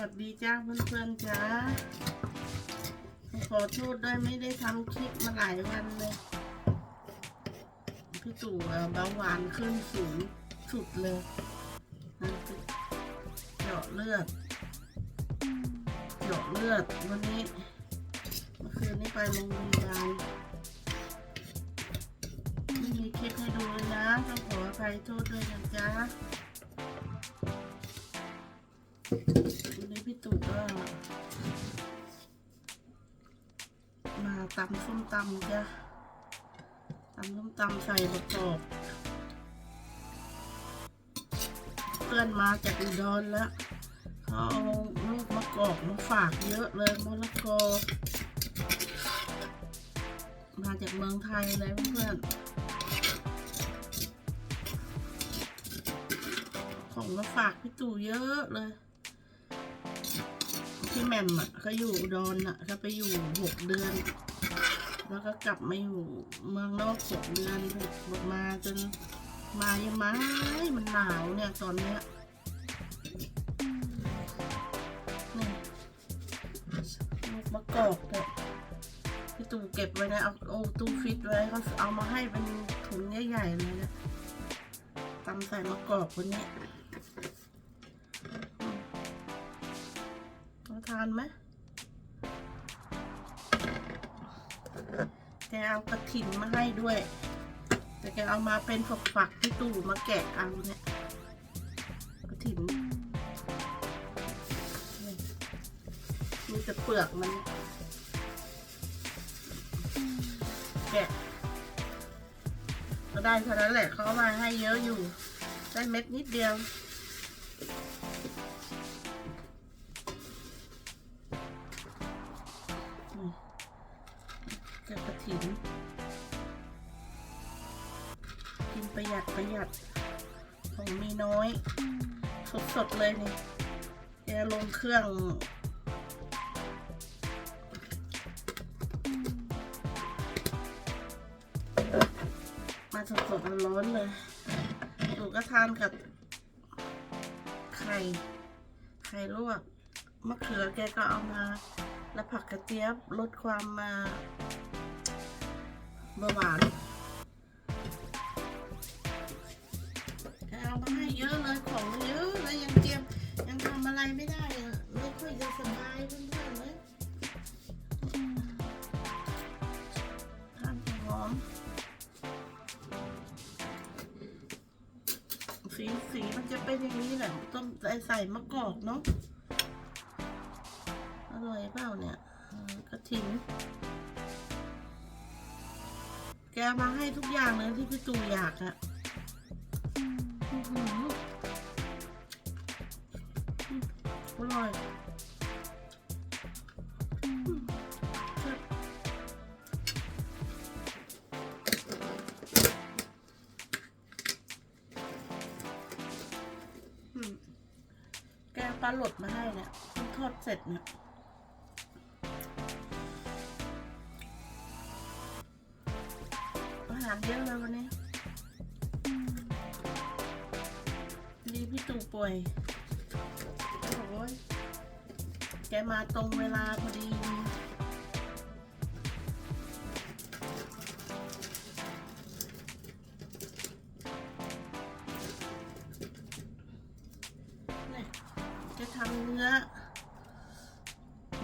วัสดีจ้าเพื่อนๆจ้าขอโทษด้วยไม่ได้ทำคลิปมาหลายวันเลยพี่ตู่เบาหวานขึ้นสูงสุดเลยเจาะเลือดเจาะเลือดวันนี้เมื่อคืนนี้ไปโรงพยาบาลไม่มีคลิปให้ดูเลยนะต้องขออภัยโทษด้วยนะจ๊ะ วันนี้พี่ตู่ก็มาตำส้มตำจ้ะตำส้มตำใส่ประกอบเพื่อนมาจากอุดรแล้วเขาเอาลูกมะกอกมาฝากเยอะเลยมะละกอมาจากเมืองไทยเลยเพื่อนของมาฝากพี่ตู่เยอะเลย พี่แหม่มอะเขาอยู่อุดอนอะเขาไปอยู่หกเดือน แล้วก็กลับมาอยู่เมืองนอกหกเดือนบอกมาจนมายังไงมันหนาวเนี่ยตอนเนี้ยนี่ลูกมะกอกเนี่ยพี่ตู่เก็บไว้นะเอาเอาตู้ฟิตไว้เขาเอามาให้เป็นถุงใหญ่ๆเลยนะตำใส่มะกอกวันนี้ ทานไหมแกเอากระถิ่นมาให้ด้วย แต่แกเอามาเป็นฝักๆที่ตู่มาแกะเอาเนี่ยกระถิ่นมีแต่เปลือกมัน แกะก็ได้เท่านั้นแหละเขาเอามาให้เยอะอยู่ ได้เม็ดนิดเดียว แกกระถิ่นกินประหยัดประหยัด ของมีน้อย สดๆเลยนี่แกลงเครื่อง มาสดๆร้อนเลยหนูก็ทานกับไข่ไข่ลวกมะเขือแกก็เอามา แล้วผักกระเจี๊ยบลดความมา เบาหวานแกเอามาให้เยอะเลยของเยอะเลยยังเตรียมยังทำอะไรไม่ได้อะไม่ค่อยจะสบายเพื่อนๆเลยอืมทานแต่หอมสีสีมันจะเป็นอย่างนี้แหละต้มใส่ใส่มะกอกเนาะอร่อยเปล่าเนี่ยกระถิ่น แกมาให้ทุกอย่างเลยที่พี่ตูอยากอะอื้อหืออืมอร่อยแกเอาปลาหลดมาให้เนี่ยทอดเสร็จเนี่ย หารเยอะเลยวันนี้ดีพี่ตู่ป่วยโอ้ยแกมาตรงเวลาพอดีนี่จะทำเนื้อ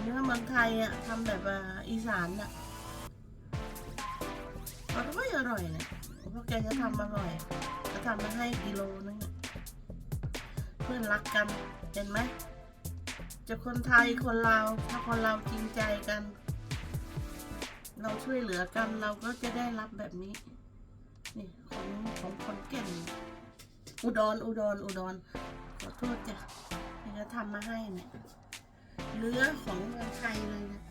เนื้อเมืองไทยอะทำแบบอีสานอะ ร่อยอร่อยเนี่ยพราะแกจะทำอร่อยจะทำมาให้กิโลนึงเพื่อนรักกันเห็นไหมจะคนไทยคนลาวถ้าคนเราวจริงใจกัน เราช่วยเหลือกันเราก็จะได้รับแบบนี้นี่ของของคนเก่งอุดรอุดรอุดรขอโทษจ้ะนี่จะทำมาให้เนี่ยเนื้อของเมืองไทยเลยนะ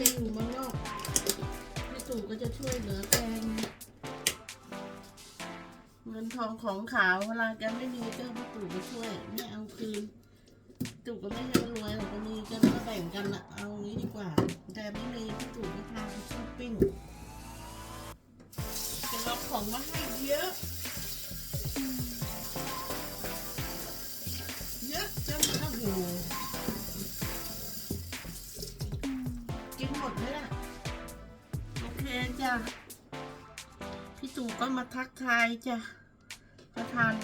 แกอยู่เมืองนอกพี่ตู่ก็จะช่วยเหลือแกงเงินทองของขาวเวลาแกไม่มีก็พี่ตู่ก็ช่วย ไม่เอาคืนตู่ก็ไม่ใช่รวยหรอกก็มีก็แบ่งกันอะเอางี้ดีกว่า แต่ไม่มีพี่ตู่ก็พาไปช้อปปิ้งจะรับของมาให้เยอะ จ้ะพี่ตู่ก็มาทักทายจ้ะมาทาน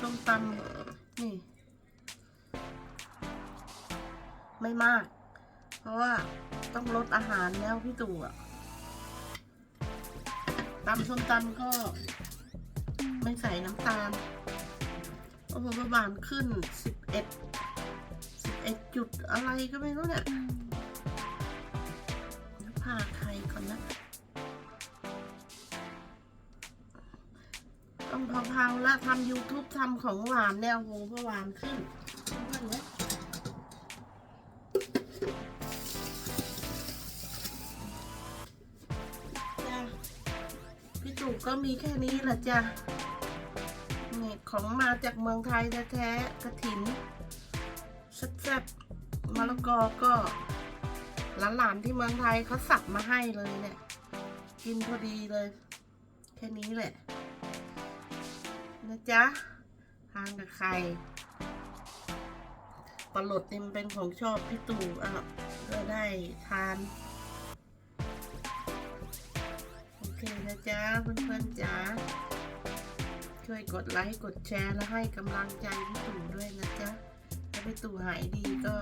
ส้มตำนี่ ไม่มาก เพราะว่าต้องลดอาหารแล้วพี่ตู่อะตำส้มตำก็ไม่ใส่น้ำตาลโอ้โหประมาณขึ้นสิบเอ็ดสิบเอ็ดจุดอะไรก็ไม่รู้เนี่ย ต้องเผาๆแล้วทำ YouTube ทำของหวานแนวโหเพราะหวานขึ้นพี่จ้ะพี่ตู่ก็มีแค่นี้แหละจ้ะนี่ของมาจากเมืองไทยแท้ๆกระถินแซ่บๆมะละกอก็หลานๆที่เมืองไทยเขาสับมาให้เลยเนี่ย กินพอดีเลย แค่นี้แหละ จ๊ะทานกับไข่ปลาหลดนี่มันเป็นของชอบพี่ตู่อะก็ได้ทาน โอเคนะจ๊ะเพื่อนๆจ๊ะช่วยกดไลค์กดแชร์และให้กำลังใจพี่ตู่ด้วยนะจ๊ะถ้าพี่ตู่หายดีก็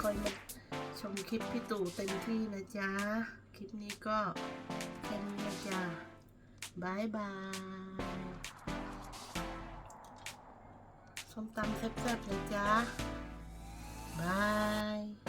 คอยมาชมคลิปพี่ตู่เต็มที่นะจ๊ะ คลิปนี้ก็แค่นี้ บายบายส้มตำแซ่บๆเลยจ๊ะบาย